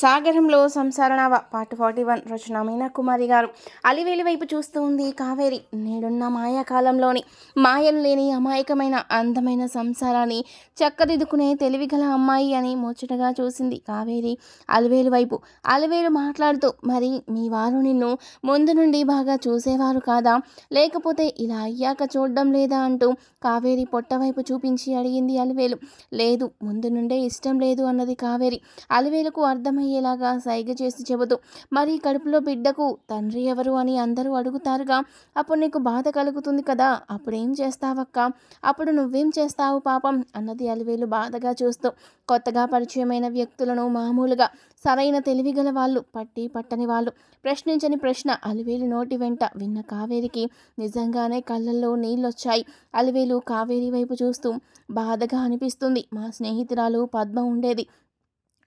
సాగరంలో సంసారణవ part forty one రచన మీనాకుమారి గారు. అలివేలి వైపు చూస్తూ ఉంది కావేరి. నేడున్న మాయాకాలంలోని మాయలు లేని అమాయకమైన అందమైన సంసారాన్ని చక్కదిద్దుకునే తెలివిగల అమ్మాయి అని ముచ్చటగా చూసింది కావేరి అలివేలు వైపు. అలివేలు మాట్లాడుతూ మరి మీ వారు నిన్ను ముందు నుండి బాగా చూసేవారు కాదా? లేకపోతే ఇలా అయ్యాక చూడడం లేదా? అంటూ కావేరి పొట్ట వైపు చూపించి అడిగింది అలివేలు. లేదు ముందు నుండే ఇష్టం లేదు అన్నది కావేరి. అలివేలకు అర్థమయ్యేలాగా సైగ చేసి చెబుతూ మరి కడుపులో బిడ్డకు తండ్రి ఎవరు అని అందరూ అడుగుతారుగా. అప్పుడు నీకు బాధ కలుగుతుంది కదా. అప్పుడేం చేస్తావక్క? అప్పుడు నువ్వేం చేస్తావు పాపం? అన్నది అలివేలు బాధగా చూస్తూ కొత్తగా పరిచయమైన వ్యక్తులను మామూలుగా సరైన తెలివిగల వాళ్ళు పట్టి పట్టని వాళ్ళు. ప్రశ్నించని ప్రశ్న అలివేలు నోటి వెంట విన్న కావేరికి నిజంగానే కళ్ళల్లో నీళ్ళొచ్చాయి. అలివేలు కావేరి వైపు చూస్తూ బాధగా అనిపిస్తుంది. మా స్నేహితురాలు పద్మ ఉండేది.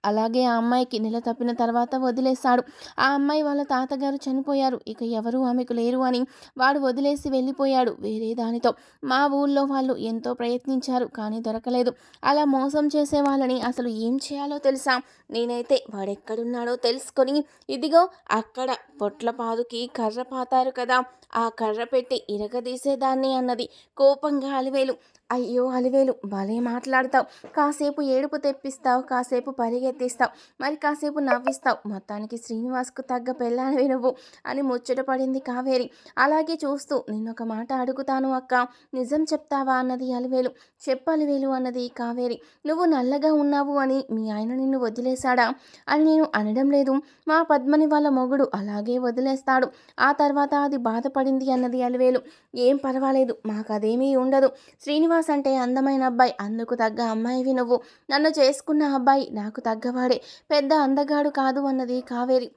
అలాగే ఆ అమ్మాయికి నెల తప్పిన తర్వాత వదిలేశాడు ఆ అమ్మాయి వాళ్ళ తాతగారు చనిపోయారు. ఇక ఎవరు ఆమెకు లేరు అని వాడు వదిలేసి వెళ్ళిపోయాడు వేరే దానితో. మా ఊళ్ళో వాళ్ళు ఎంతో ప్రయత్నించారు కానీ దొరకలేదు. అలా మోసం చేసే వాళ్ళని అసలు ఏం చేయాలో తెలుసా? నేనైతే వాడెక్కడున్నాడో తెలుసుకొని ఇదిగో అక్కడ పొట్ల పాదుకి కర్ర పాతారు కదా. ఆ కర్ర పెట్టి ఇరగదీసేదాన్ని అన్నది. కోపంగా అలివేలు. అయ్యో అలివేలు భలే మాట్లాడతావు. కాసేపు ఏడుపు తెప్పిస్తావు కాసేపు పరిగెత్తిస్తావు. మరి కాసేపు నవ్విస్తావు. మొత్తానికి శ్రీనివాస్కు తగ్గ పెళ్ళానివి నువ్వు అని ముచ్చట పడింది కావేరి. అలాగే చూస్తూ నిన్నొక మాట అడుగుతాను అక్క. నిజం చెప్తావా అన్నది అలివేలు. చెప్పు అలివేలు అన్నది కావేరి. నువ్వు నల్లగా ఉన్నావు అని మీ ఆయన నిన్ను వదిలేశాడా? అని నేను అనడం లేదు. మా పద్మని వాళ్ళ మొగుడు అలాగే వదిలేస్తాడు. ఆ తర్వాత అది బాధపడింది అన్నది అలివేలు. ఏం పర్వాలేదు. మాకు అదేమీ ఉండదు. శ్రీనివాస్ అంటే అందమైన అబ్బాయి. అందుకు తగ్గ అమ్మాయివి నువ్వు. నన్ను చేసుకున్న అబ్బాయి నాకు తగ్గవాడే. పెద్ద అందగాడు కాదు అన్నది కావేరి.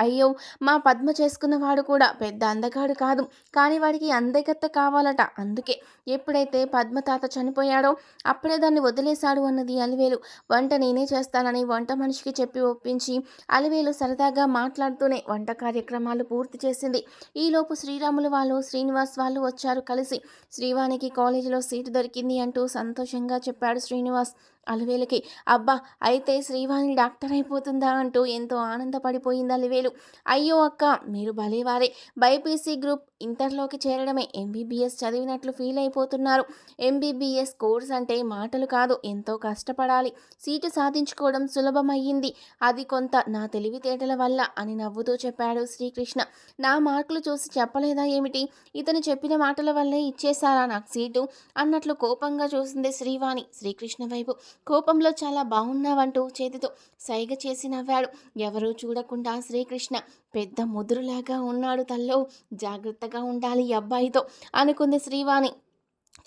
అయ్యో మా పద్మ చేసుకున్నవాడు కూడా పెద్ద అందగాడు కాదు. కానీ వాడికి అందగత్త కావాలట. అందుకే ఎప్పుడైతే పద్మ తాత చనిపోయాడో అప్పుడే దాన్ని వదిలేశాడు అన్నది అలివేలు. వంట నేనే చేస్తానని వంట మనిషికి చెప్పి ఒప్పించి అలివేలు సరదాగా మాట్లాడుతూనే వంట కార్యక్రమాలు పూర్తి చేసింది. ఈలోపు శ్రీరాములు వాళ్ళు శ్రీనివాస్ వాళ్ళు వచ్చారు కలిసి. శ్రీవానికి కాలేజీలో సీటు దొరికింది అంటూ సంతోషంగా చెప్పాడు శ్రీనివాస్. అలివేలుకి అబ్బా అయితే శ్రీవాణి డాక్టర్ అయిపోతుందా? అంటూ ఎంతో ఆనందపడిపోయింది అలివేలు. అయ్యో అక్క మీరు భలేవారే. బైపీసీ గ్రూప్ ఇంటర్లోకి చేరడమే ఎంబీబీఎస్ చదివినట్లు ఫీల్ అయిపోతున్నారు. ఎంబీబీఎస్ కోర్స్ అంటే మాటలు కాదు ఎంతో కష్టపడాలి. సీటు సాధించుకోవడం సులభమయ్యింది. అది కొంత నా తెలివితేటల వల్ల అని నవ్వుతూ చెప్పాడు శ్రీకృష్ణ. నా మార్కులు చూసి చెప్పలేదా ఏమిటి? ఇతను చెప్పిన మాటల వల్లే ఇచ్చేశారా నాకు సీటు? అన్నట్లు కోపంగా చూసింది శ్రీవాణి. శ్రీకృష్ణ వైపు కోపంలో చాలా బాగున్నావంటూ చేతితో సైగ చేసి నవ్వాడు. ఎవరూ చూడకుండా శ్రీకృష్ణ పెద్ద ముదురులాగా ఉన్నాడు తల్లో. జాగ్రత్తగా ఉండాలి ఈ అబ్బాయితో అనుకుంది శ్రీవాణి.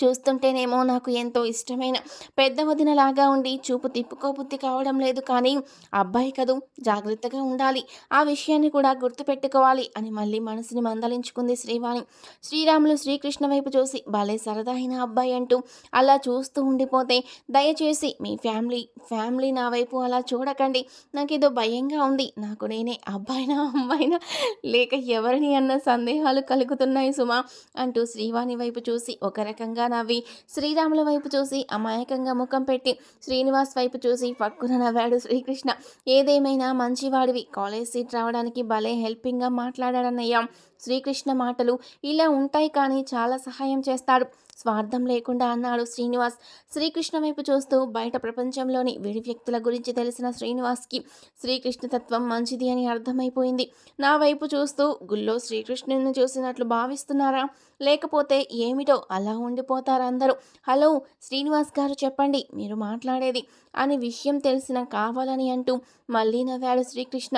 చూస్తుంటేనేమో నాకు ఎంతో ఇష్టమైన పెద్ద వదినలాగా ఉండి చూపు తిప్పుకోబుద్ధి కావడం లేదు కానీ అబ్బాయి కదూ జాగ్రత్తగా ఉండాలి. ఆ విషయాన్ని కూడా గుర్తుపెట్టుకోవాలి అని మళ్ళీ మనసుని మందలించుకుంది శ్రీవాణి. శ్రీరాములు శ్రీకృష్ణ వైపు చూసి భలే సరదా అయిన అబ్బాయి అంటూ అలా చూస్తూ ఉండిపోతే దయచేసి మీ ఫ్యామిలీ ఫ్యామిలీ నా వైపు అలా చూడకండి. నాకేదో భయంగా ఉంది. నాకు నేనే అబ్బాయినా అమ్మాయినా? లేక ఎవరిని అన్న సందేహాలు కలుగుతున్నాయి సుమా? అంటూ శ్రీవాణి వైపు చూసి ఒక రకంగా నవ్వి శ్రీరాముల వైపు చూసి అమాయకంగా ముఖం పెట్టి శ్రీనివాస్ వైపు చూసి పక్కున నవ్వాడు శ్రీకృష్ణ. ఏదేమైనా మంచివాడివి. కాలేజ్ సీట్ రావడానికి భలే హెల్పింగ్గా మాట్లాడాడన్నయ్య. శ్రీకృష్ణ మాటలు ఇలా ఉంటాయి కానీ చాలా సహాయం చేస్తాడు. స్వార్థం లేకుండా అన్నాడు శ్రీనివాస్. శ్రీకృష్ణ వైపు చూస్తూ బయట ప్రపంచంలోని విడి వ్యక్తుల గురించి తెలిసిన శ్రీనివాస్కి శ్రీకృష్ణ తత్వం మంచిది అని అర్థమైపోయింది. నా వైపు చూస్తూ గుళ్ళో శ్రీకృష్ణుని చూసినట్లు భావిస్తున్నారా? లేకపోతే ఏమిటో అలా ఉండిపోతారు అందరూ. హలో శ్రీనివాస్ గారు చెప్పండి మీరు మాట్లాడేది అని విషయం తెలిసిన కావాలని అంటూ మళ్ళీ నవ్వాడు శ్రీకృష్ణ.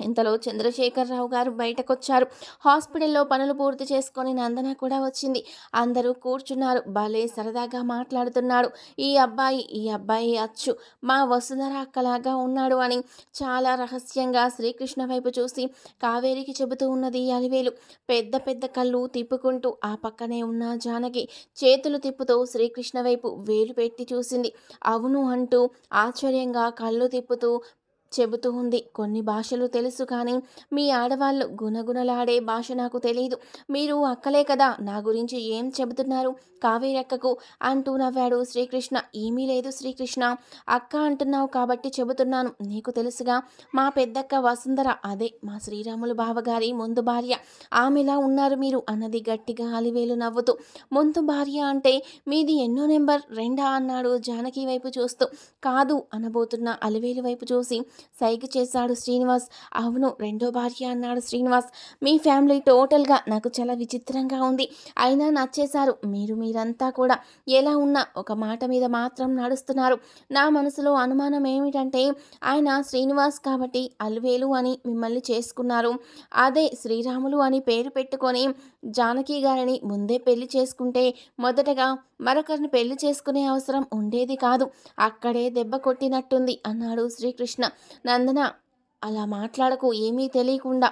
ఇంతలో చంద్రశేఖరరావు గారు బయటకొచ్చారు. హాస్పిటల్లో పనులు పూర్తి చేసుకొని నందన కూడా వచ్చింది. అందరూ కూర్చున్నారు. భలే సరదాగా మాట్లాడుతున్నాడు. ఈ అబ్బాయి ఈ అబ్బాయి అచ్చు. మా వసుధర అక్కలాగా ఉన్నాడు అని చాలా రహస్యంగా శ్రీకృష్ణ వైపు చూసి కావేరికి చెబుతూ ఉన్నది అలివేలు. పెద్ద పెద్ద కళ్ళు తిప్పుకుంటూ ఆ పక్కనే ఉన్న జానకి చేతులు తిప్పుతూ శ్రీకృష్ణ వైపు వేలు పెట్టి చూసింది. అవును అంటూ ఆశ్చర్యంగా కళ్ళు తిప్పుతూ చెబుతూ ఉంది. కొన్ని భాషలు తెలుసు కానీ మీ ఆడవాళ్ళు గుణగుణలాడే భాష నాకు తెలియదు మీరు అక్కలే కదా నా గురించి ఏం చెబుతున్నారు? కావేరక్కకు అంటూ నవ్వాడు శ్రీకృష్ణ. ఏమీ లేదు శ్రీకృష్ణ. అక్క అంటున్నావు కాబట్టి చెబుతున్నాను. నీకు తెలుసుగా మా పెద్దక్క వసుంధర అదే మా శ్రీరాములు బావగారి ముందు భార్య. ఆమెలా ఉన్నారు మీరు? అన్నది గట్టిగా అలివేలు నవ్వుతూ. ముందు భార్య అంటే మీది ఎన్నో నెంబర్ రెండా? అన్నాడు జానకి వైపు చూస్తూ. కాదు అనబోతున్న అలివేలు వైపు చూసి సైగ చేశాడు శ్రీనివాస్. అవును రెండో భార్య అన్నాడు శ్రీనివాస్. మీ ఫ్యామిలీ టోటల్గా నాకు చాలా విచిత్రంగా ఉంది. అయినా నచ్చేశారు. మీరు మీరంతా కూడా ఎలా ఉన్నా ఒక మాట మీద మాత్రం నడుస్తున్నారు. నా మనసులో అనుమానం ఏమిటంటే ఆయన శ్రీనివాస్ కాబట్టి అల్వేలు అని మిమ్మల్ని చేసుకున్నారు. అదే శ్రీరాములు అని పేరు పెట్టుకొని జానకి గారిని ముందే పెళ్ళి చేసుకుంటే మొదటగా మరొకరిని పెళ్ళి చేసుకునే అవసరం ఉండేది కాదు. అక్కడే దెబ్బ కొట్టినట్టుంది అన్నాడు శ్రీకృష్ణ. నందన అలా మాట్లాడకు ఏమీ తెలియకుండా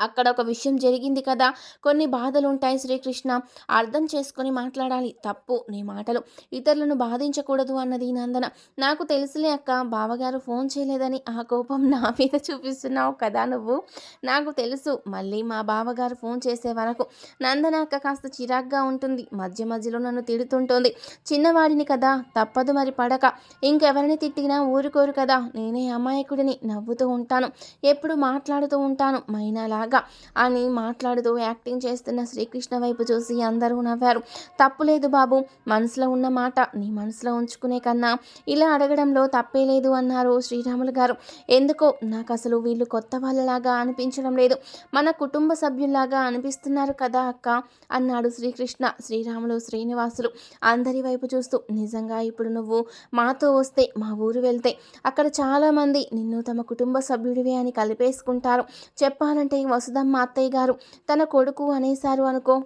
అక్కడ ఒక విషయం జరిగింది కదా. కొన్ని బాధలు ఉంటాయి శ్రీకృష్ణ. అర్థం చేసుకొని మాట్లాడాలి. తప్పు నీ మాటలు. ఇతరులను బాధించకూడదు అన్నది నందన. నాకు తెలుసులే అక్క. బావగారు ఫోన్ చేయలేదని ఆ కోపం నా మీద చూపిస్తున్నావు కదా నువ్వు. నాకు తెలుసు. మళ్ళీ మా బావగారు ఫోన్ చేసే వరకు నందన అక్క కాస్త చిరాగ్గా ఉంటుంది. మధ్య మధ్యలో నన్ను తిడుతుంటుంది. చిన్నవాడిని కదా. తప్పదు మరి పడక. ఇంకెవరిని తిట్టినా ఊరుకోరు కదా. నేనే అమాయకుడిని నవ్వుతూ ఉంటాను. ఎప్పుడు మాట్లాడుతూ ఉంటాను. బాగా అని మాట్లాడుతూ యాక్టింగ్ చేస్తున్న శ్రీకృష్ణ వైపు చూసి అందరూ నవ్వారు. తప్పులేదు బాబు మనసులో ఉన్న మాట నీ మనసులో ఉంచుకునే కన్నా ఇలా అడగడంలో తప్పే లేదు అన్నారు శ్రీరాములు గారు. ఎందుకో నాకు అసలు వీళ్ళు కొత్త వాళ్ళలాగా అనిపించడం లేదు. మన కుటుంబ సభ్యుల్లాగా అనిపిస్తున్నారు కదా అక్క అన్నాడు శ్రీకృష్ణ. శ్రీరాములు శ్రీనివాసులు అందరి వైపు చూస్తూ నిజంగా ఇప్పుడు నువ్వు మాతో వస్తే మా ఊరు వెళ్తే అక్కడ చాలామంది నిన్ను తమ కుటుంబ సభ్యుడివే అని కలిపేసుకుంటారు. చెప్పాలంటే వసుదమ్మ అత్తయ్య గారు. తన కొడుకు అనేశారు అనుకో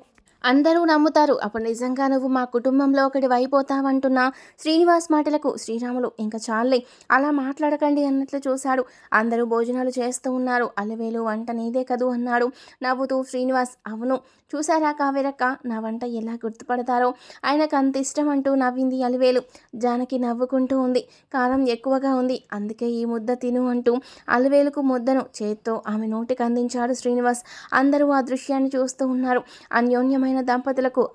అందరూ నమ్ముతారు. అప్పుడు నిజంగా నువ్వు మా కుటుంబంలో ఒకటి అయిపోతావంటున్నా శ్రీనివాస్ మాటలకు శ్రీరాములు ఇంకా చాలే. అలా మాట్లాడకండి అన్నట్లు చూశాడు. అందరూ భోజనాలు చేస్తూ ఉన్నారు. అలవేలు వంట నీదే కదూ అన్నాడు. నవ్వుతూ శ్రీనివాస్ అవును. చూసారా కావేరక్క? నా వంట ఎలా గుర్తుపడతారో? ఆయనకు అంత ఇష్టం అంటూ నవ్వింది అలివేలు. జానకి నవ్వుకుంటూ ఉంది. కారం ఎక్కువగా ఉంది. అందుకే ఈ ముద్ద తిను అంటూ అలివేలుకు ముద్దను చేత్తో ఆమె నోటికి అందించాడు శ్రీనివాస్. అందరూ ఆ దృశ్యాన్ని చూస్తూ ఉన్నారు. అన్యోన్యమైన దంపతులకు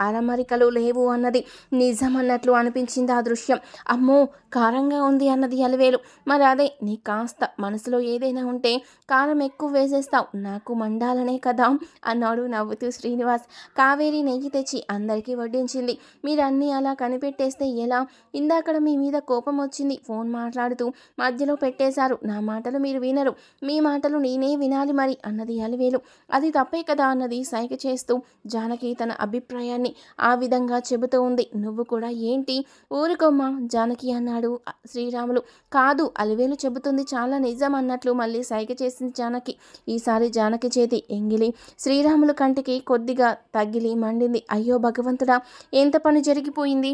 అరమరికలు లేవు అన్నది నిజం అన్నట్లు అనిపించింది ఆ దృశ్యం. అమ్మో కారంగా ఉంది అన్నది అలవేలు. మరి అదే నీ కాస్త మనసులో ఏదైనా ఉంటే కారం ఎక్కువ వేసేస్తావు. నాకు మండాలనే కదా అన్నాడు నవ్వుతూ శ్రీనివాస్. కావేరి నెయ్యి తెచ్చి అందరికీ వడ్డించింది. మీరన్నీ అలా కనిపెట్టేస్తే ఎలా? ఇందాకడ మీ మీద కోపం వచ్చింది. ఫోన్ మాట్లాడుతూ మధ్యలో పెట్టేశారు. నా మాటలు మీరు వినరు. మీ మాటలు నేనే వినాలి మరి అన్నది అలివేలు. అది తప్పే కదా అన్నది సైగ చేస్తూ జానకి తన అభిప్రాయాన్ని ఆ విధంగా చెబుతూ ఉంది. నువ్వు కూడా ఏంటి? ఊరుకోమ్మా జానకి అన్నాడు. శ్రీరాములు. కాదు అలివేలు చెబుతుంది చాలా నిజం అన్నట్లు మళ్ళీ సైగ చేసింది జానకి. ఈసారి జానకి చేతి ఎంగిలి శ్రీరాములు కంటికి కొద్దిగా తగిలి మండింది. అయ్యో భగవంతుడా ఎంత పని జరిగిపోయింది?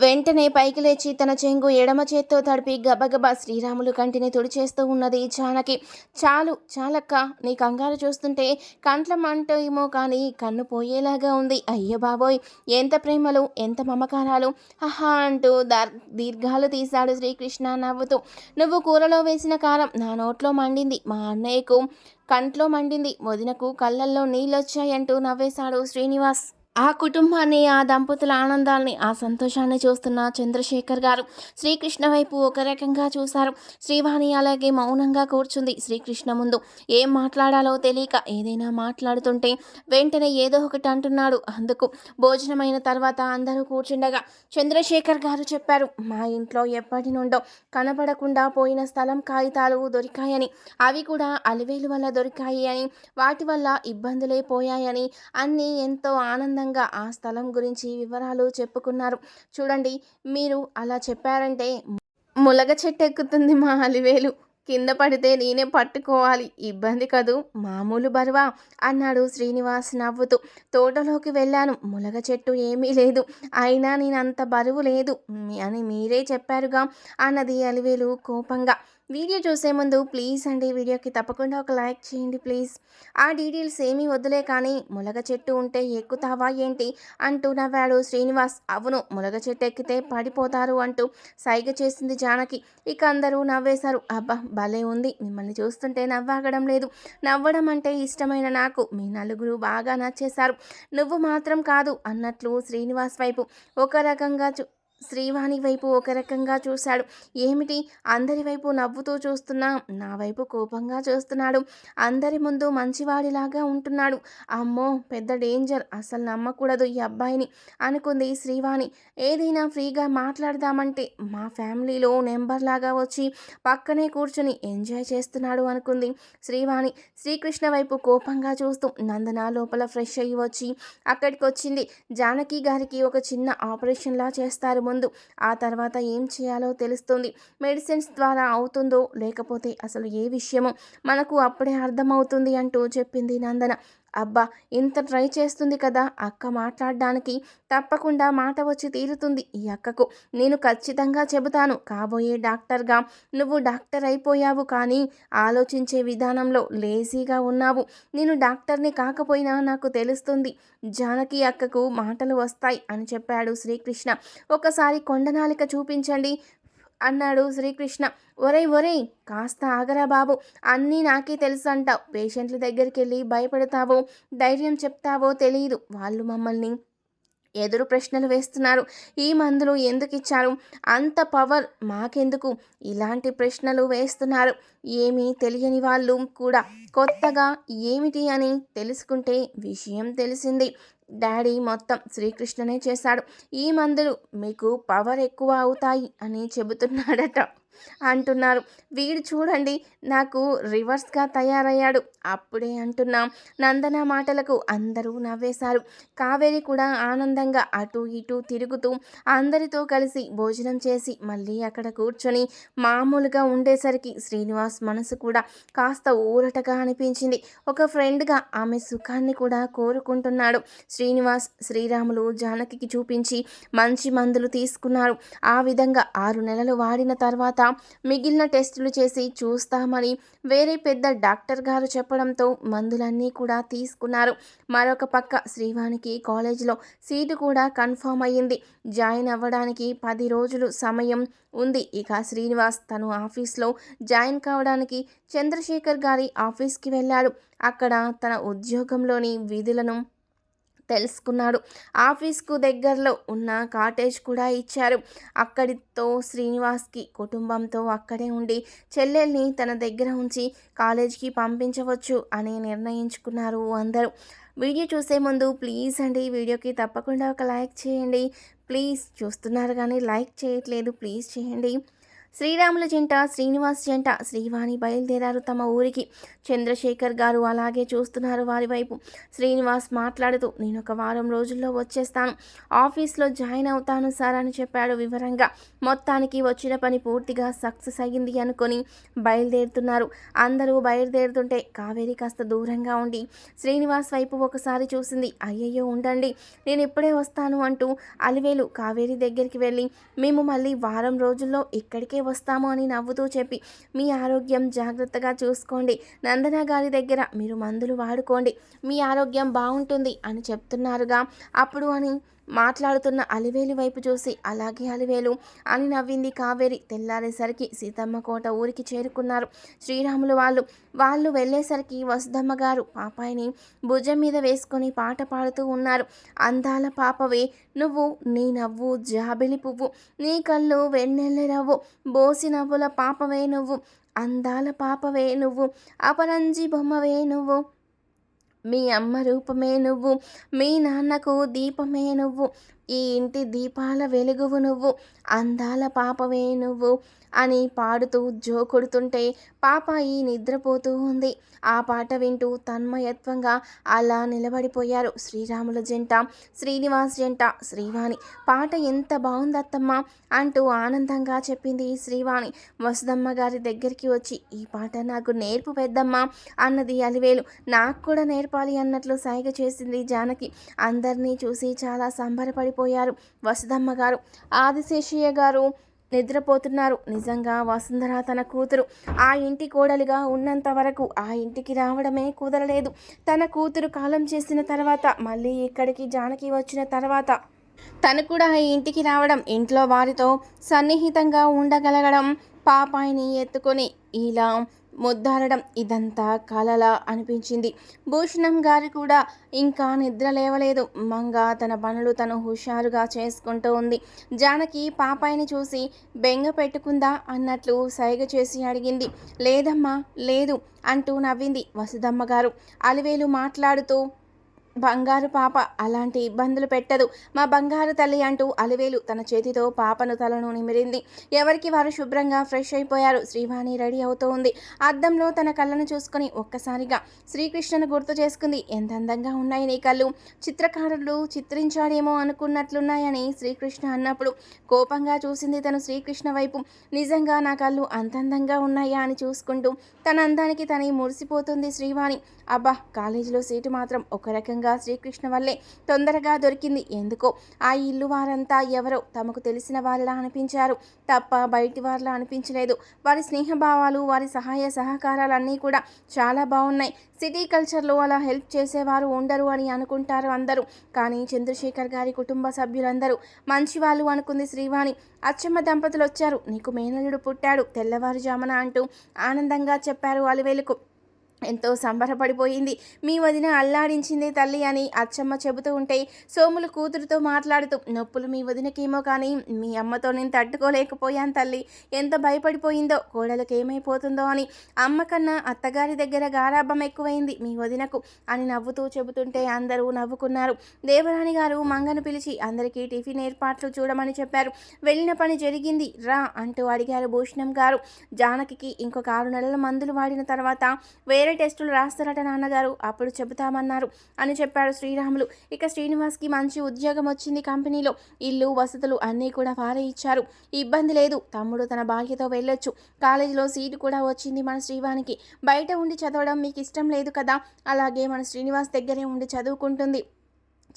వెంటనే పైకి లేచి తన చెంగు ఎడమ చేత్తో తడిపి గబగబా శ్రీరాములు కంటిని తుడిచేస్తూ ఉన్నది జానకి. చాలు చాలక్క నీ కంగారు చూస్తుంటే కంట్ల మంట ఏమో కానీ కన్ను పోయేలాగా ఉంది. అయ్యో బాబోయ్ ఎంత ప్రేమలు ఎంత మమకారాలు. హహా అంటూ దర్ దీర్ఘాలు తీశాడు శ్రీకృష్ణ నవ్వుతూ. నువ్వు కూరలో వేసిన కారం నా నోట్లో మండింది. మా అన్నయ్యకు కంట్లో మండింది. వదినకు కళ్ళల్లో నీళ్ళొచ్చాయంటూ నవ్వేశాడు శ్రీనివాస్. ఆ కుటుంబాన్ని ఆ దంపతుల ఆనందాల్ని ఆ సంతోషాన్ని చూస్తున్న చంద్రశేఖర్ గారు శ్రీకృష్ణ వైపు ఒక రకంగా చూశారు. శ్రీవాణి అలాగే మౌనంగా కూర్చుంది. శ్రీకృష్ణ ముందు ఏం మాట్లాడాలో తెలియక ఏదైనా మాట్లాడుతుంటే వెంటనే ఏదో ఒకటి అంటున్నాడు. అందుకు భోజనమైన తర్వాత అందరూ కూర్చుండగా చంద్రశేఖర్ గారు చెప్పారు మా ఇంట్లో ఎప్పటి నుండో కనపడకుండా పోయిన స్థలం కాగితాలు దొరికాయని అవి కూడా అలివేలు వల్ల దొరికాయి అని వాటి వల్ల ఇబ్బందులే పోయాయని అన్నీ ఎంతో ఆనందంగా ఆ స్థలం గురించి వివరాలు చెప్పుకున్నారు. చూడండి మీరు అలా చెప్పారంటే ములగ చెట్టు ఎక్కుతుంది మా అలివేలు. కింద పడితే నేనే పట్టుకోవాలి. ఇబ్బంది కదూ? మామూలు బరువా? అన్నాడు శ్రీనివాస్ నవ్వుతూ. తోటలోకి వెళ్ళాను. ములగ చెట్టు ఏమీ లేదు. అయినా నేను అంత బరువు లేదు. అని మీరే చెప్పారుగా? అన్నది అలివేలు కోపంగా. వీడియో చూసే ముందు ప్లీజ్ అండి వీడియోకి తప్పకుండా ఒక లైక్ చేయండి ప్లీజ్. ఆ డీటెయిల్స్ ఏమీ వద్దులే కానీ ములగ చెట్టు ఉంటే ఎక్కుతావా ఏంటి అంటూ నవ్వాడు శ్రీనివాస్. అవును ములగ చెట్టు ఎక్కితే పడిపోతారు అంటూ సైగ చేసింది జానకి. ఇక అందరూ నవ్వేశారు. అబ్బా భలే ఉంది. మిమ్మల్ని చూస్తుంటే నవ్వాగడం లేదు. నవ్వడం అంటే ఇష్టమైన నాకు. మీ నలుగురు బాగా నచ్చేశారు. నువ్వు మాత్రం కాదు అన్నట్లు శ్రీనివాస్ వైపు ఒక రకంగా చూ శ్రీవాణి వైపు ఒక రకంగా చూశాడు. ఏమిటి? అందరి వైపు నవ్వుతూ చూస్తున్నా నా వైపు కోపంగా చూస్తున్నాడు. అందరి ముందు మంచివాడిలాగా ఉంటున్నాడు. అమ్మో పెద్ద డేంజర్ అసలు నమ్మకూడదు ఈ అబ్బాయిని అనుకుంది శ్రీవాణి. ఏదైనా ఫ్రీగా మాట్లాడదామంటే మా ఫ్యామిలీలో నెంబర్ లాగా వచ్చి పక్కనే కూర్చొని ఎంజాయ్ చేస్తున్నాడు అనుకుంది శ్రీవాణి. శ్రీకృష్ణ వైపు కోపంగా చూస్తూ నందన లోపల ఫ్రెష్ అయ్యి వచ్చి అక్కడికి వచ్చింది జానకి గారికి ఒక చిన్న ఆపరేషన్లా చేస్తారు. ముందు. ఆ తర్వాత ఏం చేయాలో తెలుస్తుంది. మెడిసిన్స్ ద్వారా అవుతుందో లేకపోతే అసలు ఏ విషయమో మనకు అప్పుడే అర్థమవుతుంది అంటూ చెప్పింది నందన. అబ్బా ఇంత ట్రై చేస్తుంది కదా. అక్క మాట్లాడడానికి తప్పకుండా మాట వచ్చి తీరుతుంది ఈ అక్కకు. నేను ఖచ్చితంగా చెబుతాను కాబోయే డాక్టర్గా. నువ్వు డాక్టర్ అయిపోయావు కానీ ఆలోచించే విధానంలో లేజీగా ఉన్నావు. నేను డాక్టర్ని కాకపోయినా నాకు తెలుస్తుంది జానకి అక్కకు మాటలు వస్తాయి అని చెప్పాడు శ్రీకృష్ణ. ఒకసారి కొండనాలిక చూపించండి అన్నాడు శ్రీకృష్ణ. ఒరేయ్ ఒరేయ్ కాస్త ఆగరా బాబు. అన్నీ నాకే తెలుసు అంటావు పేషెంట్ల దగ్గరికి వెళ్ళి భయపడతావో ధైర్యం చెప్తావో తెలియదు వాళ్ళు మమ్మల్ని ఎదురు ప్రశ్నలు వేస్తున్నారు. ఈ మందులు ఎందుకు ఇచ్చారు అంత పవర్ మాకెందుకు? ఇలాంటి ప్రశ్నలు వేస్తున్నారు. ఏమీ తెలియని వాళ్ళు కూడా. కొత్తగా ఏమిటి అని తెలుసుకుంటే విషయం తెలిసింది. డాడీ మొత్తం శ్రీకృష్ణనే చేశాడు. ఈ మందులు మీకు పవర్ ఎక్కువ అవుతాయి అని చెబుతున్నాడట. అంటున్నారు. వీడు చూడండి నాకు రివర్స్గా తయారయ్యాడు. అప్పుడే అంటున్నాం. నందన మాటలకు అందరూ నవ్వేశారు. కావేరి కూడా ఆనందంగా అటు ఇటు తిరుగుతూ అందరితో కలిసి భోజనం చేసి మళ్ళీ అక్కడ కూర్చొని మామూలుగా ఉండేసరికి శ్రీనివాస్ మనసు కూడా కాస్త ఊరటగా అనిపించింది. ఒక ఫ్రెండ్గా ఆమె సుఖాన్ని కూడా కోరుకుంటున్నాడు. శ్రీనివాస్ శ్రీరాములు జానకికి చూపించి మంచి మందులు తీసుకున్నారు. ఆ విధంగా ఆరు నెలలు వాడిన తర్వాత మిగిలిన టెస్టులు చేసి చూస్తామని వేరే పెద్ద డాక్టర్ గారు చెప్పడంతో మందులన్నీ కూడా తీసుకున్నారు. మరొక పక్క శ్రీవానికి కాలేజీలో సీటు కూడా కన్ఫర్మ్ అయ్యింది. జాయిన్ అవ్వడానికి పది రోజులు సమయం ఉంది. ఇక శ్రీనివాస్ తను ఆఫీస్లో జాయిన్ కావడానికి చంద్రశేఖర్ గారి ఆఫీస్కి వెళ్ళాడు. అక్కడ తన ఉద్యోగంలోని విధులను తెలుసుకున్నాడు. ఆఫీస్కు దగ్గరలో ఉన్న కాటేజ్ కూడా ఇచ్చారు. అక్కడితో శ్రీనివాస్కి కుటుంబంతో అక్కడే ఉండి చెల్లెల్ని తన దగ్గర ఉంచి కాలేజీకి పంపించవచ్చు అని నిర్ణయించుకున్నారు అందరూ. వీడియో చూసే ముందు ప్లీజ్ అండి వీడియోకి తప్పకుండా ఒక లైక్ చేయండి. ప్లీజ్ చూస్తున్నారు కానీ లైక్ చేయట్లేదు ప్లీజ్ చేయండి. శ్రీరాముల జంట శ్రీనివాస్ జంట శ్రీవాణి బయలుదేరారు తమ ఊరికి. చంద్రశేఖర్ గారు అలాగే చూస్తున్నారు వారి వైపు. శ్రీనివాస్ మాట్లాడుతూ నేను ఒక వారం రోజుల్లో వచ్చేస్తాను. ఆఫీస్లో జాయిన్ అవుతాను సార్ అని చెప్పాడు వివరంగా. మొత్తానికి వచ్చిన పని పూర్తిగా సక్సెస్ అయ్యింది అనుకొని బయలుదేరుతున్నారు. అందరూ బయలుదేరుతుంటే కావేరి కాస్త దూరంగా ఉండి శ్రీనివాస్ వైపు ఒకసారి చూసింది. అయ్యయ్యో ఉండండి. నేను ఇప్పుడే వస్తాను అంటూ అలివేలు కావేరి దగ్గరికి వెళ్ళి మేము మళ్ళీ వారం రోజుల్లో ఇక్కడికే వస్తాము అని నవ్వుతూ చెప్పి మీ ఆరోగ్యం జాగ్రత్తగా చూసుకోండి. నందన గారి దగ్గర మీరు మందులు వాడుకోండి. మీ ఆరోగ్యం బాగుంటుంది అని చెప్తున్నారుగా. అప్పుడు అని మాట్లాడుతున్న అలివేలు వైపు చూసి అలాగే అలివేలు అని నవ్వింది కావేరి. తెల్లారేసరికి సీతమ్మ కోట ఊరికి చేరుకున్నారు. శ్రీరాములు వాళ్ళు వాళ్ళు వెళ్ళేసరికి వసుదమ్మ గారు పాపాయిని భుజం మీద వేసుకొని పాట పాడుతూ ఉన్నారు. అందాల పాపవే నువ్వు నీ నవ్వు జాబిలి పువ్వు నీ కళ్ళు వెన్నెల్లెరవ్వు బోసి నవ్వుల పాపవే నువ్వు అందాల పాపవే నువ్వు అపరంజి బొమ్మవే నువ్వు మీ అమ్మ రూపమే నువ్వు మీ నాన్నకు దీపమే నువ్వు. ఈ ఇంటి దీపాల వెలుగువు నువ్వు అందాల పాపవే నువ్వు అని పాడుతూ జో కొడుతుంటే పాప ఈ నిద్రపోతూ ఉంది. ఆ పాట వింటూ తన్మయత్వంగా అలా నిలబడిపోయారు శ్రీరాముల జంట శ్రీనివాస్ జంట శ్రీవాణి. పాట ఎంత బాగుందత్తమ్మ అంటూ ఆనందంగా చెప్పింది శ్రీవాణి. వసుదమ్మ గారి దగ్గరికి వచ్చి ఈ పాట నాకు నేర్పు పెద్దమ్మ అన్నది అలివేలు. నాకు కూడా నేర్పాలి అన్నట్లు సైగ చేసింది జానకి. అందరినీ చూసి చాలా సంబరపడి సంబరపడిపోయారు వసుదమ్మ గారు ఆదిశేషయ్య గారు నిద్రపోతున్నారు. నిజంగా వసుంధర తన కూతురు. ఆ ఇంటి కోడలిగా ఉన్నంత వరకు ఆ ఇంటికి రావడమే కుదరలేదు. తన కూతురు కాలం చేసిన తర్వాత మళ్ళీ ఇక్కడికి జానకి వచ్చిన తర్వాత తను కూడా ఈ ఇంటికి రావడం ఇంట్లో వారితో సన్నిహితంగా ఉండగలగడం పాపాయిని ఎత్తుకొని ఇలా ముద్దాడడం ఇదంతా కలలా అనిపించింది. భూషణం గారి కూడా ఇంకా నిద్ర లేవలేదు. మంగ తన పనులు తను హుషారుగా చేసుకుంటూ ఉంది. జానకి పాపాయిని చూసి బెంగ పెట్టుకుందా? అన్నట్లు సైగ చేసి అడిగింది. లేదమ్మా లేదు అంటూ నవ్వింది వసుదమ్మ గారు. అలివేలు మాట్లాడుతూ బంగారు పాప అలాంటి ఇబ్బందులు పెట్టదు. మా బంగారు తల్లి అంటూ అలివేలు తన చేతితో పాపను తలను నిమిరింది. ఎవరికి వారు శుభ్రంగా ఫ్రెష్ అయిపోయారు. శ్రీవాణి రెడీ అవుతూ ఉంది అద్దంలో తన కళ్ళను చూసుకొని ఒక్కసారిగా శ్రీకృష్ణను గుర్తు చేసుకుంది. ఎంత అందంగా ఉన్నాయి నీ కళ్ళు. చిత్రకారుడు చిత్రించాడేమో అనుకున్నట్లున్నాయని శ్రీకృష్ణ అన్నప్పుడు కోపంగా చూసింది తను శ్రీకృష్ణ వైపు. నిజంగా నా కళ్ళు అంతందంగా ఉన్నాయా? అని చూసుకుంటూ తన అందానికి తనే మురిసిపోతుంది శ్రీవాణి. అబ్బా కాలేజీలో సీటు మాత్రం ఒక రకంగా శ్రీకృష్ణ వల్లే తొందరగా దొరికింది. ఎందుకో? ఆ ఇల్లు వారంతా ఎవరో తమకు తెలిసిన వారిలా అనిపించారు. తప్ప బయటి వారిలా అనిపించలేదు. వారి స్నేహభావాలు వారి సహాయ సహకారాలు అన్నీ కూడా చాలా బాగున్నాయి. సిటీ కల్చర్లో అలా హెల్ప్ చేసేవారు ఉండరు అని అనుకుంటారు అందరూ. కానీ చంద్రశేఖర్ గారి కుటుంబ సభ్యులందరూ మంచి వాళ్ళు అనుకుంది శ్రీవాణి. అచ్చమ్మ దంపతులు వచ్చారు నీకు మేనల్లుడు పుట్టాడు. తెల్లవారుజామున అంటూ ఆనందంగా చెప్పారు అలివేలుకు. ఎంతో సంబరపడిపోయింది. మీ వదిన అల్లాడించింది తల్లి అని అచ్చమ్మ చెబుతూ ఉంటే సోములు కూతురుతో మాట్లాడుతూ నొప్పులు మీ వదినకేమో కానీ మీ అమ్మతో నేను తట్టుకోలేకపోయాను తల్లి. ఎంత భయపడిపోయిందో కోడలకు ఏమైపోతుందో అని అమ్మ కన్నా అత్తగారి దగ్గర గారాభం ఎక్కువైంది మీ వదినకు అని నవ్వుతూ చెబుతుంటే అందరూ నవ్వుకున్నారు. దేవరాణి గారు మంగను పిలిచి అందరికీ టిఫిన్ ఏర్పాట్లు చూడమని చెప్పారు. వెళ్ళిన పని జరిగింది. రా అంటూ అడిగారు భూషణం గారు. జానకి ఇంకొక ఆరు నెలల మందులు వాడిన తర్వాత వేరే టెస్టులు రాస్తారట నాన్నగారు. అప్పుడు చెబుతామన్నారు అని చెప్పాడు శ్రీరాములు. ఇక శ్రీనివాస్కి మంచి ఉద్యోగం వచ్చింది కంపెనీలో. ఇల్లు వసతులు అన్నీ కూడా వారే ఇచ్చారు. ఇబ్బంది లేదు. తమ్ముడు తన భార్యతో వెళ్ళొచ్చు. కాలేజీలో సీటు కూడా వచ్చింది మన శ్రీవానికి. బయట ఉండి చదవడం మీకు ఇష్టం లేదు కదా? అలాగే మన శ్రీనివాస్ దగ్గరే ఉండి చదువుకుంటుంది.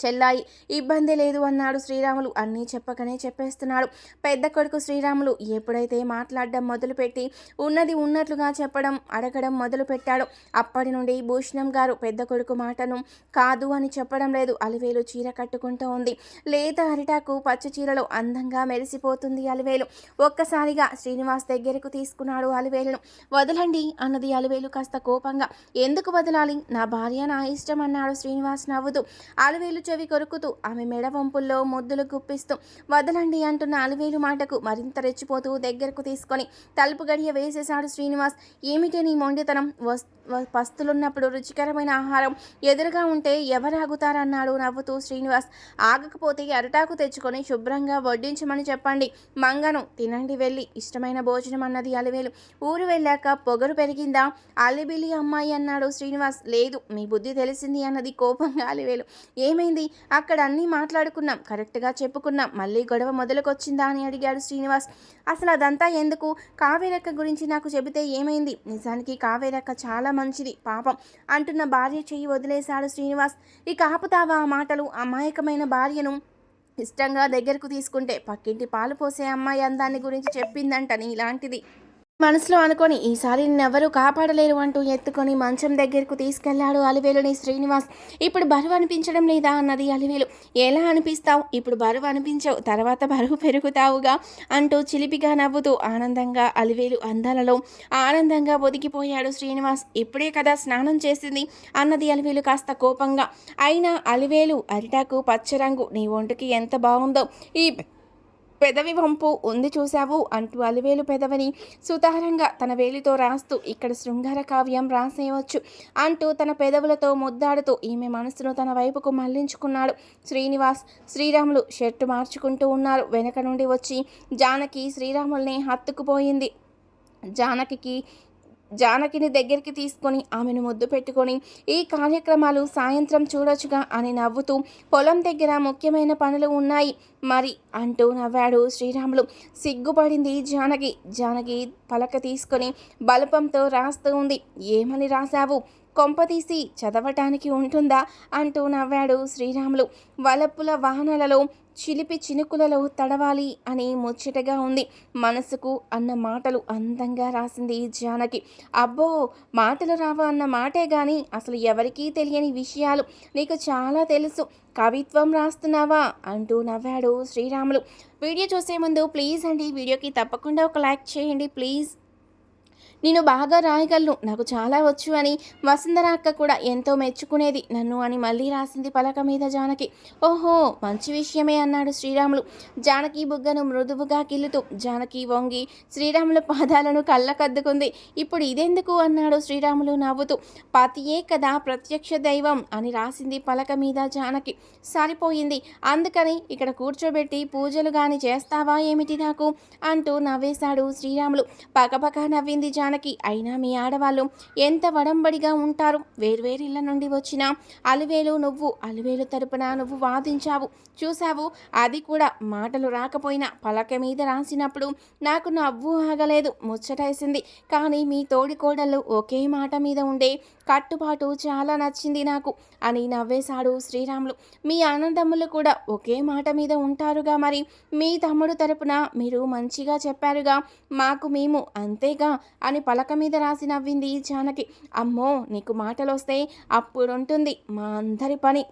చెల్లాయి. ఇబ్బంది లేదు అన్నాడు శ్రీరాములు. అన్నీ చెప్పకనే చెప్పేస్తున్నాడు. పెద్ద కొడుకు శ్రీరాములు ఎప్పుడైతే మాట్లాడడం మొదలుపెట్టి ఉన్నది ఉన్నట్లుగా చెప్పడం అడగడం మొదలుపెట్టాడు అప్పటి నుండి భూషణం గారు పెద్ద కొడుకు మాటను కాదు అని చెప్పడం లేదు. అలివేలు చీర కట్టుకుంటూ ఉంది. లేత అరిటాకు పచ్చ చీరలో అందంగా మెరిసిపోతుంది అలివేలు. ఒక్కసారిగా శ్రీనివాస్ దగ్గరకు తీసుకున్నాడు అలివేలును. వదలండి అన్నది అలివేలు కాస్త కోపంగా. ఎందుకు వదలాలి? నా భార్య నా ఇష్టం అన్నాడు శ్రీనివాస్ నవ్వుతూ. అలివేలు చెవి కొరుకుతూ ఆమె మెడ వంపుల్లో ముద్దులు గుప్పిస్తూ వదలండి అంటున్న అలివేలు మాటకు మరింత రెచ్చిపోతూ దగ్గరకు తీసుకొని తలుపు గడియ వేసేశాడు శ్రీనివాస్. ఏమిటి నీ మొండితనం? వస్ పస్తులున్నప్పుడు రుచికరమైన ఆహారం ఎదురుగా ఉంటే ఎవరు ఆగుతారన్నాడు నవ్వుతూ శ్రీనివాస్. ఆగకపోతే అరటాకు తెచ్చుకొని శుభ్రంగా వడ్డించమని చెప్పండి. మంగను తినండి వెళ్ళి. ఇష్టమైన భోజనం అన్నది అలివేలు. ఊరు వెళ్ళాక పొగరు పెరిగిందా? అలిబిలి అమ్మాయి అన్నాడు శ్రీనివాస్. లేదు మీ బుద్ధి తెలిసింది అన్నది కోపంగా అలివేలు. ఏమైంది? అక్కడ అన్నీ మాట్లాడుకున్నాం. కరెక్ట్గా చెప్పుకున్నాం. మళ్ళీ గొడవ మొదలుకొచ్చిందా అని అడిగాడు శ్రీనివాస్. అసలు అదంతా ఎందుకు? కావేరక్క గురించి నాకు చెబితే ఏమైంది? నిజానికి కావేరక్క చాలా మంచిది పాపం అంటున్న భార్య చెయ్యి వదిలేశాడు శ్రీనివాస్. ఇక ఆపుతావా ఆ మాటలు? అమాయకమైన భార్యను ఇష్టంగా దగ్గరకు తీసుకుంటే పక్కింటి పాలు పోసే అమ్మాయి అందాన్ని గురించి చెప్పిందంట ఇలాంటిది. మనసులో అనుకొని ఈసారి నిన్నెవరూ కాపాడలేరు అంటూ ఎత్తుకొని మంచం దగ్గరకు తీసుకెళ్ళాడు అలివేలుని శ్రీనివాస్. ఇప్పుడు బరువు అనిపించడం లేదా? అన్నది అలివేలు. ఎలా అనిపిస్తావు? ఇప్పుడు బరువు అనిపించవు. తర్వాత బరువు పెరుగుతావుగా అంటూ చిలిపిగా నవ్వుతూ ఆనందంగా అలివేలు అందాలలో ఆనందంగా ఒదిగిపోయాడు శ్రీనివాస్. ఇప్పుడే కదా స్నానం చేసింది అన్నది అలివేలు కాస్త కోపంగా. అయినా అలివేలు అరిటాకు పచ్చరంగు నీ ఒంటికి ఎంత బాగుందో ఈ పెదవి వంపు ఉంది చూశావు అంటూ అలివేలు పెదవిని సుతారంగా తన వేలితో రాస్తూ ఇక్కడ శృంగార కావ్యం రాసేయవచ్చు అంటూ తన పెదవులతో ముద్దాడుతూ ఈమె మనసును తన వైపుకు మళ్ళించుకున్నాడు శ్రీనివాస్ శ్రీరాములు షర్టు మార్చుకుంటూ ఉన్నారు. వెనక నుండి వచ్చి జానకి శ్రీరాముల్ని హత్తుకుపోయింది. జానకి జానకిని దగ్గరికి తీసుకొని ఆమెను ముద్దు పెట్టుకొని ఈ కార్యక్రమాలు సాయంత్రం చూడొచ్చుగా అని నవ్వుతూ పొలం దగ్గర ముఖ్యమైన పనులు ఉన్నాయి మరి అంటూ నవ్వాడు శ్రీరాములు. సిగ్గుపడింది జానకి. జానకి పలక తీసుకొని బలపంతో రాస్తూ ఉంది. ఏమని రాశావు? కొంపతీసి చదవటానికి ఉంటుందా? అంటూ నవ్వాడు శ్రీరాములు. వలపుల వాహనాలలో చిలిపి చినుకులలో తడవాలి అని ముచ్చటగా ఉంది. మనసుకు అన్న మాటలు అందంగా రాసింది జానకి. అబ్బో మాటలు రావు అన్న మాటే కానీ అసలు ఎవరికీ తెలియని విషయాలు. నీకు చాలా తెలుసు. కవిత్వం రాస్తున్నావా? అంటూ నవ్వాడు శ్రీరాములు. వీడియో చూసే ముందు ప్లీజ్ అండి వీడియోకి తప్పకుండా ఒక లైక్ చేయండి. ప్లీజ్. నేను బాగా రాయగలను. నాకు చాలా వచ్చు అని వసుంధర అక్క కూడా ఎంతో మెచ్చుకునేది. నన్ను అని మళ్ళీ రాసింది పలక మీద జానకి. ఓహో మంచి విషయమే అన్నాడు శ్రీరాములు. జానకి బుగ్గను మృదువుగా కిల్లుతూ జానకి వంగి శ్రీరాముల పాదాలను కళ్ళకద్దుకుంది. ఇప్పుడు ఇదెందుకు అన్నాడు శ్రీరాములు నవ్వుతూ. పతియే కదా ప్రత్యక్ష దైవం అని రాసింది పలక మీద జానకి. సరిపోయింది. అందుకని ఇక్కడ కూర్చోబెట్టి పూజలు గాని చేస్తావా ఏమిటి నాకు? అంటూ నవ్వేశాడు శ్రీరాములు. పకపక నవ్వింది జానకి. అయినా మీ ఆడవాళ్ళు ఎంత వడంబడిగా ఉంటారు? వేర్వేరిళ్ళ నుండి వచ్చిన అలివేలు నువ్వు అలివేలు తరపున నువ్వు వాదించావు చూసావు అది కూడా మాటలు రాకపోయినా పలక మీద రాసినప్పుడు నాకు నవ్వు ఆగలేదు ముచ్చటేసింది కానీ మీ తోడి ఒకే మాట మీద ఉండే కట్టుబాటు చాలా నచ్చింది నాకు అని నవ్వేశాడు శ్రీరాములు. మీ అన్నదమ్ములు కూడా ఒకే మాట మీద ఉంటారుగా మరి? మీ తమ్ముడు తరపున మీరు మంచిగా చెప్పారుగా మాకు మేము అంతేగా అని పలక మీద రాసి నవ్వింది జానకి. అమ్మో నీకు మాటలొస్తే అప్పుడుంటుంది మా అందరి పని.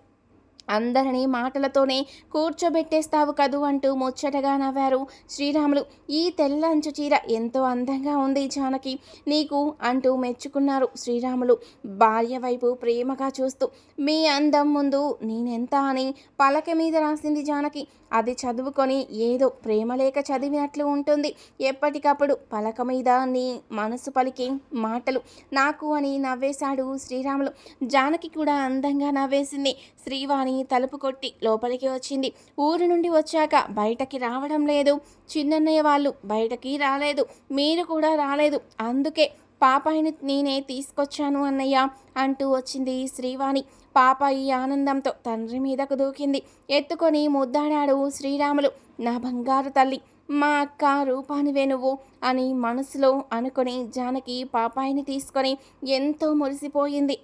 అందరినీ మాటలతోనే కూర్చోబెట్టేస్తావు కదూ అంటూ ముచ్చటగా నవ్వారు శ్రీరాములు. ఈ తెల్ల అంచు చీర ఎంతో అందంగా ఉంది జానకి. నీకు అంటూ మెచ్చుకున్నారు శ్రీరాములు. భార్య వైపు ప్రేమగా చూస్తూ మీ అందం ముందు నేనెంత అని పలక మీద రాసింది జానకి. అది చదువుకొని ఏదో ప్రేమలేఖ చదివినట్లు ఉంటుంది. ఎప్పటికప్పుడు పలక మీద నీ మనసు పలికే మాటలు నాకు అని నవ్వేశాడు శ్రీరాములు. జానకి కూడా అందంగా నవ్వేసింది. శ్రీవాణి తలుపు కొట్టి లోపలికి వచ్చింది. ఊరు నుండి వచ్చాక బయటకి రావడం లేదు. చిన్నన్నయ్య వాళ్ళు బయటకి రాలేదు. మీరు కూడా రాలేదు. అందుకే పాపాయిని నేనే తీసుకొచ్చాను అన్నయ్య అంటూ వచ్చింది శ్రీవాణి. పాప ఈ ఆనందంతో తండ్రి మీదకు దూకింది. ఎత్తుకొని ముద్దాడాడు శ్రీరాములు. నా బంగారు తల్లి మా అక్క రూపానివే నువ్వు అని మనసులో అనుకొని జానకి పాపాయిని తీసుకొని ఎంతో మురిసిపోయింది.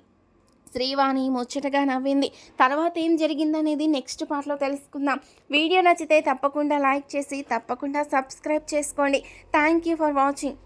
శ్రీవాణి ముచ్చటగా నవ్వింది. తర్వాత ఏం జరిగిందనేది నెక్స్ట్ పార్ట్లో తెలుసుకుందాం. వీడియో నచ్చితే తప్పకుండా లైక్ చేసి తప్పకుండా సబ్స్క్రైబ్ చేసుకోండి. Thank you for watching.